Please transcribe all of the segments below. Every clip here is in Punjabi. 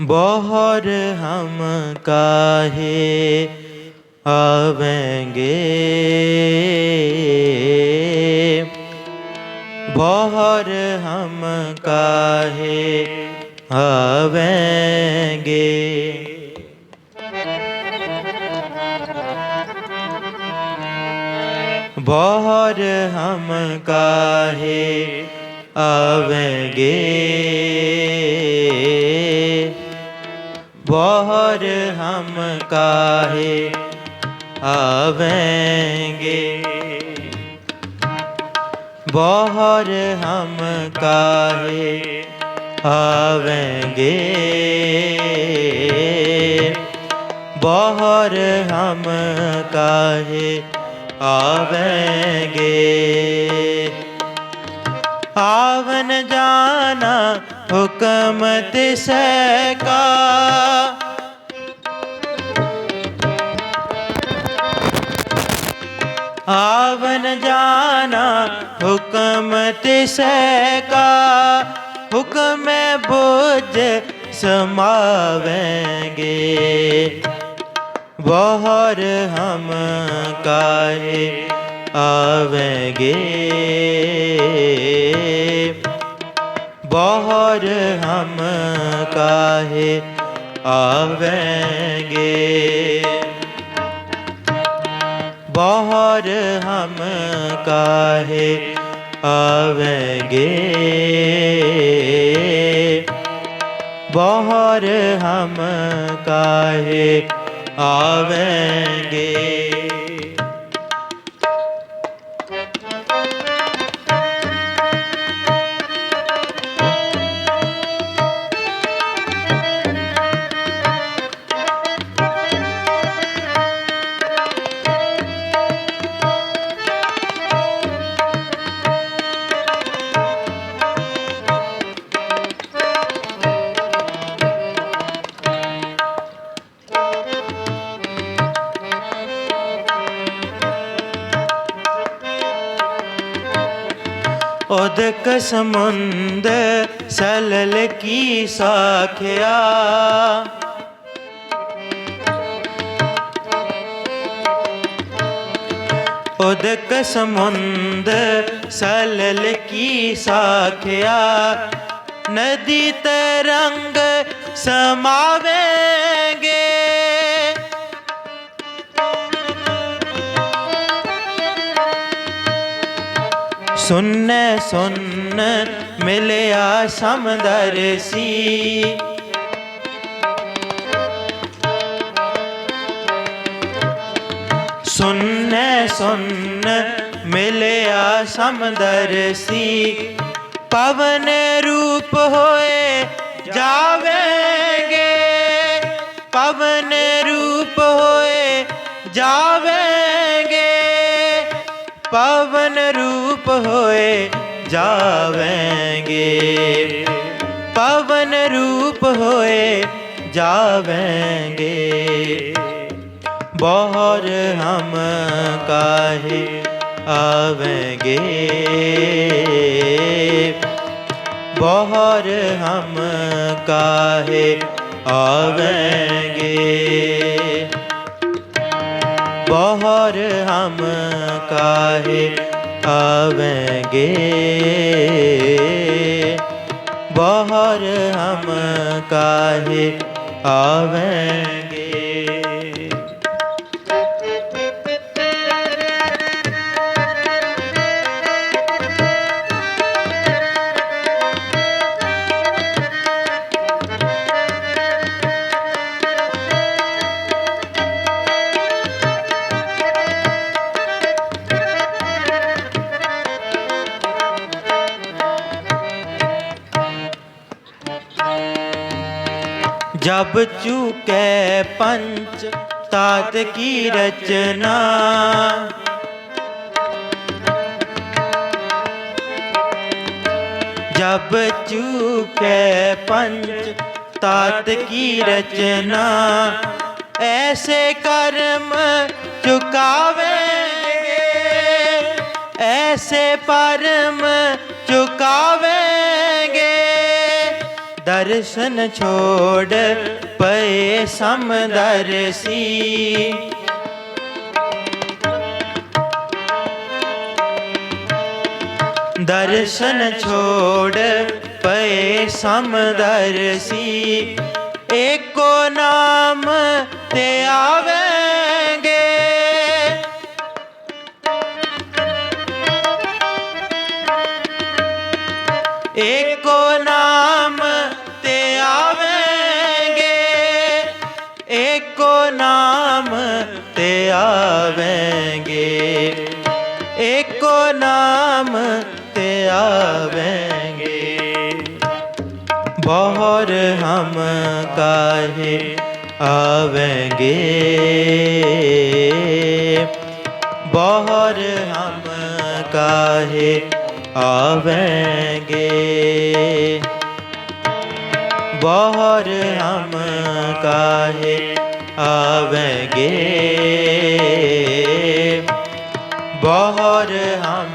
ਬਹਰ ਹਮ ਕਾਹੇ ਆਵੇਂਗੇ। ਬਹਰ ਹਮ ਕਾਹੇ ਆਵੇਂਗੇ। ਬਹਰ ਹਮ ਕਾਹੇ ਆਵੇਂਗੇ। ਬਾਹਰ ਹਮ ਕਾਹੇ ਆਵੇਂਗੇ। ਬਾਹਰ ਹਮ ਕਾਹੇ ਆਵੇਂਗੇ। ਬਾਹਰ ਹਮ ਕਾਹੇ ਆਵੇਂਗੇ। ਆਵਨ ਜਾਣਾ ਹੁਕਮ ਤਿਸੈ ਕਾ ਆਵਨ ਜਾਣਾ ਹੁਕਮ ਤਿਸੈ ਕਾ ਹੁਕਮ ਬੁਝ ਸਮਾਵੇਂਗੇ ਬਹਰ ਹਮ ਕਾਹੇ ਆਵੇਂਗੇ ਬਾਹਰ ਹਮ ਕਾਹੇ ਆਵੇਂਗੇ? ਬਾਹਰ ਹਮ ਕਾਹੇ ਆਵੇਂਗੇ? ਬਾਹਰ ਹਮ ਕਾਹੇ ਆਵੇਂਗੇ? ਇੱਕ ਸਮੁੰਦ ਸਲਲ ਕੀ ਸਾਖਿਆ। ਉਦਕ ਸਮੁੰਦ ਸਲਲ ਕੀ ਸਾਖਿਆ। ਨਦੀ ਤਰੰਗ ਸਮਾਵੇਂਗੇ ਸੁਨ ਸੁਨ, ਮਿਲਿਆ ਸਮਦਰ ਸੀ ਸੁਨ ਸੁਨ, ਮਿਲਿਆ ਸਮਦਰ ਸੀ ਪਵਨ ਰੂਪ ਹੋਏ ਜਾਵੇਂਗੇ। ਪਵਨ ਰੂਪ ਹੋਏ ਜਾਵੇਂਗੇ। ਪਵਨ ਰੂਪ ਹੋਏ ਜਾਵੇਂਗੇ। ਪਵਨ ਰੂਪ ਹੋਏ ਜਾਵੇਂਗੇ। ਬਹਰ ਹਮ ਕਾਹੇ ਆਵੇਂਗੇ। ਬਹਰ ਹਮ ਕਾਹੇ ਆਵੇਂਗੇ। ਬਹਰ ਹਮ ਕਾਹੇ ਆਵੇਂਗੇ। ਬਾਹਰ ਹਮ ਕਾਹੇ ਆਵੇਂ ਜਬ ਚੁਕੇ ਪੰਚ ਤਾਤ ਕੀ ਰਚਨਾ। ਜਬ ਚੁਕੇ ਪੰਚ ਤਾਤ ਕੀ ਰਚਨਾ। ਐਸੇ ਕਰਮ ਚੁਕਾਵੇਂਗੇ, ਐਸੇ ਪਰਮ ਚੁਕਾਵੇ ਦਰਸ਼ਨ ਛੋੜ ਪਏ ਸਮਦਰਸੀ ਦਰਸ਼ਨ ਛੋੜ ਪਏ ਸਮਦਰਸੀ ਏਕੋ ਨਾਮ ਤੇ ਆਵੇਂਗੇ ਏਕੋ ਨਾਮ ਤੇ ਆਵੇਂਗੇ। ਏਕੋ ਨਾਮ ਤੇ ਆਵੇਂਗੇ। ਬਹੁਰ ਹਮ ਕਾਹੇ ਆਵੇਂਗੇ। ਬਹੁਰ ਹਮ ਕਾਹੇ ਆਵੇਂਗੇ। ਬਾਹਰ ਹਮ ਕਾਹੇ ਆਵੇਂਗੇ? ਬਾਹਰ ਹਮ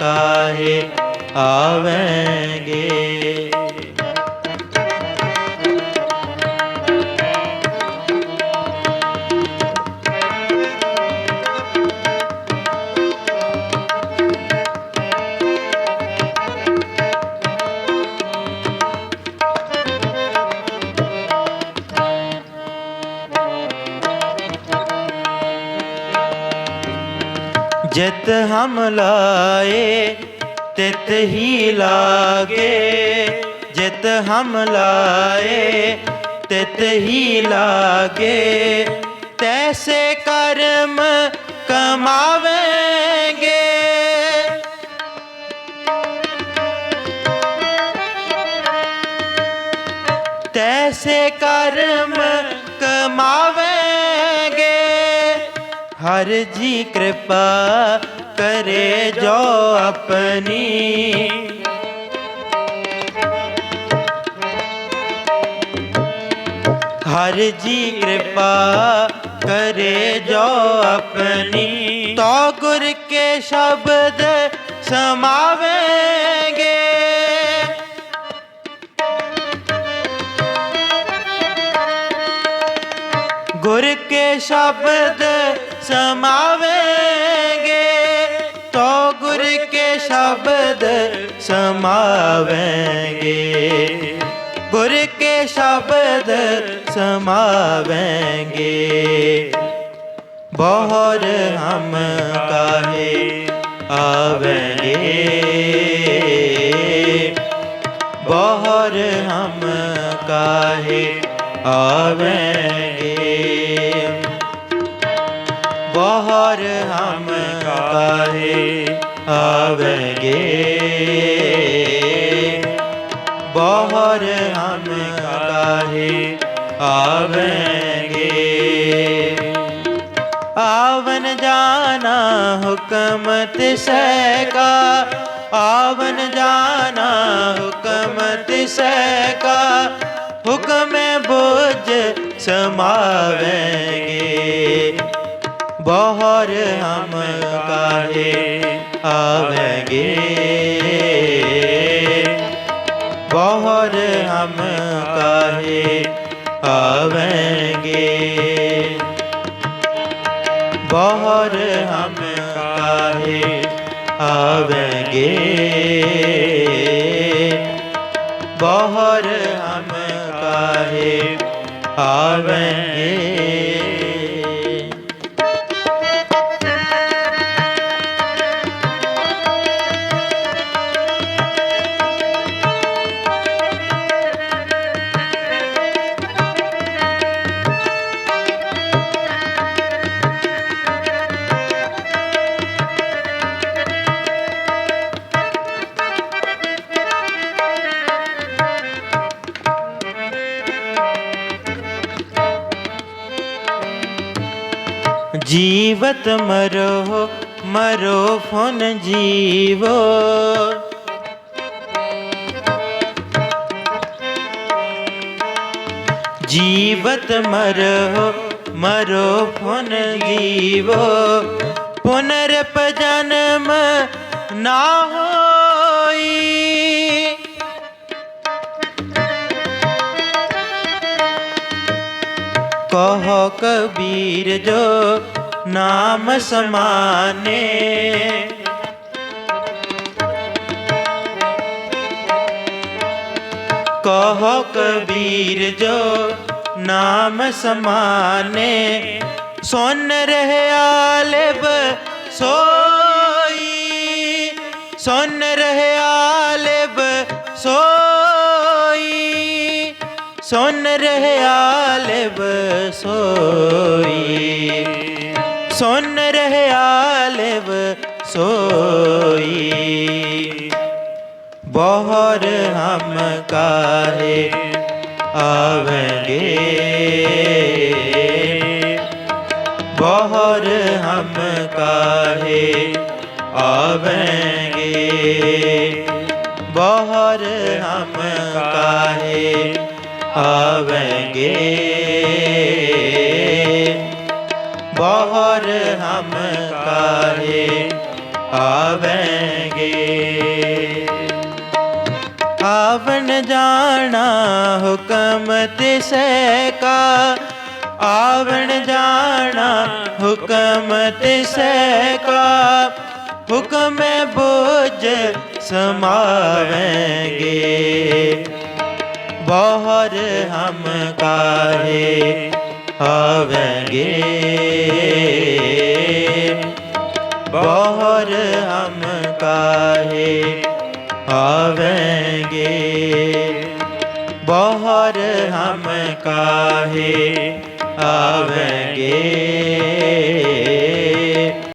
ਕਾਹੇ ਆਵੇਂਗੇ? ਲਾਏ, ਤਿਤ ਹੀ ਲਾਗੇ। ਜਿਤ ਹਮ ਲਾਏ, ਤਿਤ ਹੀ ਲਾਗੇ। ਤੈਸੇ ਕਰਮ ਕਮਾਵੇਂਗੇ। ਤੈਸੇ ਕਰਮ ਕਮਾਵੇਂਗੇ। ਹਰ ਜੀ ਕਿਰਪਾ ਕਰੇ ਜੋ ਆਪਣੀ ਹਰ ਜੀ ਕਿਰਪਾ ਕਰੇ ਜੋ ਆਪਣੀ ਤੋ ਗੁਰ ਕੇ ਸ਼ਬਦ ਸਮਾਵੇਂਗੇ ਗੁਰ ਕੇ ਸ਼ਬਦ ਸਮਾਵੇਂਗੇ ਕੇ ਸ਼ਬਦ ਸਮਾਵੇਂਗੇ ਗੁਰ ਕੇ ਸ਼ਬਦ ਸਮਾਵੇਂਗੇ ਬਹੁਰ ਹਮ ਕਾਹੇ ਆਵੇਂਗੇ ਬਹੁਰ ਹਮ ਕਾਹੇ ਆਵੇਂਗੇ ਬਹੁਰ ਹਮ ਕਾਹੇ ਆਵੇਂਗੇ ਬਹੁਰ ਹਮ ਕਾਹੇ ਆਵੇਂਗੇ ਆਵਨ ਜਾਣਾ ਹੁਕਮ ਤਿਸੈ ਕਾ ਆਵਨ ਜਾਣਾ ਹੁਕਮ ਤਿਸੈ ਕਾ ਹੁਕਮੇ ਬੁਝ ਸਮਾਵੇਂਗੇ ਬਹੁਰ ਹਮ ਕਾਹੇ ਆਵੇਂਗੇ। ਬਹਰ ਹਮ ਕਾਹੇ ਆਵੇਂਗੇ। ਬਹੁਰ ਹਮ ਕਾਹੇ ਆਵੇਂਗੇ। ਬਹੁਰ ਹਮ ਕਾਹੇ ਆਵੇਂਗੇ। જીવત મરો મરો ફોન જીવો જીવત મરો મરો ફોન જીવો પુનર્પજન્મ ના હોય કહો કબીર જો ਨਾਮ ਸਮਾਨੇ। ਕਹੋ ਕਬੀਰ ਜੋ ਨਾਮ ਸਮਾਨੇ ਸੁਨ ਰਹਿ ਆਲਿਬ ਸੋਈ। ਸੁਨ ਰਹਿ ਆਲਿਬ ਸੋਈ। ਸੁਨ ਰਹਿ ਆਲਿਬ ਸੋਈ। ਸੁਨ ਰਹਿਆ ਲਿਵ ਸੋਈ। ਬਹਰ ਹਮ ਕਾਹੇ ਆਵਗੇ। ਬਹਰ ਹਮ ਕਾਹੇ ਆਵਗੇ। ਬਹਰ ਹਮ ਕਾਹੇ ਆਵਗੇ। ਬਹੁਰ ਹਮ ਕਾਹੇ ਆਵੇਂਗੇ। ਆਵਨ ਜਾਣਾ ਹੁਕਮ ਤਿਸੈ ਕਾ। ਆਵਣ ਜਾਣਾ ਹੁਕਮ ਤਿਸੈ ਕਾ। ਹੁਕਮੇ ਬੋਝ ਸਮਾਵੇਂਗੇ। ਬਹਰ ਹਮ ਕਾਹੇ ਆਵਗੇ ਬਹਰ ਹਮ ਕਾਹੇ ਆਵਗੇ। ਬਹਰ ਹਮ ਕਾਹੇ ਆਵਗੇ।